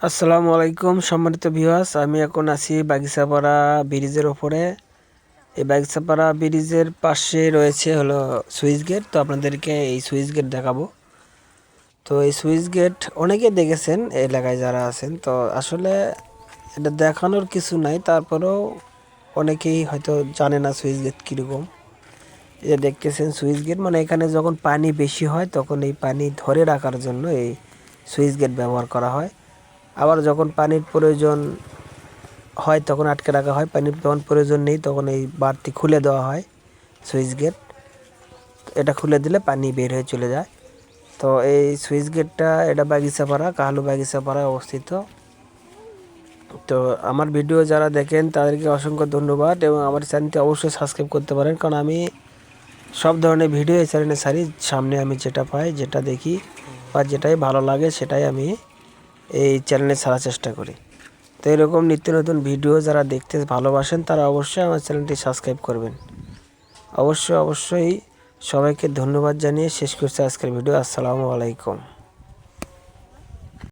আসসালামু আলাইকুম, সম্মানিত ভিউয়ার্স। আমি এখন আছি বাগিচাপাড়া ব্রিজের ওপরে। এই বাগিচাপাড়া ব্রিজের পাশে রয়েছে হলো সুইচ গেট। তো আপনাদেরকে এই সুইচ গেট দেখাবো। তো এই সুইচ গেট অনেকে দেখেছেন এলাকায় যারা আছেন। তো আসলে এটা দেখানোর কিছু নাই, তারপরেও অনেকেই হয়তো জানে না সুইচ গেট কীরকম। যে দেখতেছেন সুইচ গেট মানে এখানে যখন পানি বেশি হয়, তখন এই পানি ধরে রাখার জন্য এই সুইচ গেট ব্যবহার করা হয়। আবার যখন পানির প্রয়োজন হয় তখন আটকে রাখা হয়। পানির যখন প্রয়োজন নেই তখন এই বাড়তি খুলে দেওয়া হয়, সুইচ গেট। এটা খুলে দিলে পানি বের হয়ে চলে যায়। তো এই সুইচ গেটটা এটা বাগিচাপাড়া কাহালু বাগিচাপাড়ায় অবস্থিত। তো আমার ভিডিও যারা দেখেন তাদেরকে অসংখ্য ধন্যবাদ এবং আমার চ্যানেলটি অবশ্যই সাবস্ক্রাইব করতে পারেন। কারণ আমি সব ধরনের ভিডিও এই চ্যানেলে সারি সামনে আমি যেটা পাই, যেটা দেখি বা যেটাই ভালো লাগে সেটাই আমি এই চ্যানেলে ছাড়ার চেষ্টা করি। তো এরকম নিত্য নতুন ভিডিও যারা দেখতে ভালোবাসেন, তারা অবশ্যই আমার চ্যানেলটি সাবস্ক্রাইব করবেন। অবশ্যই অবশ্যই সবাইকে ধন্যবাদ জানিয়ে শেষ করছি আজকের ভিডিও আসসালামু আলাইকুম।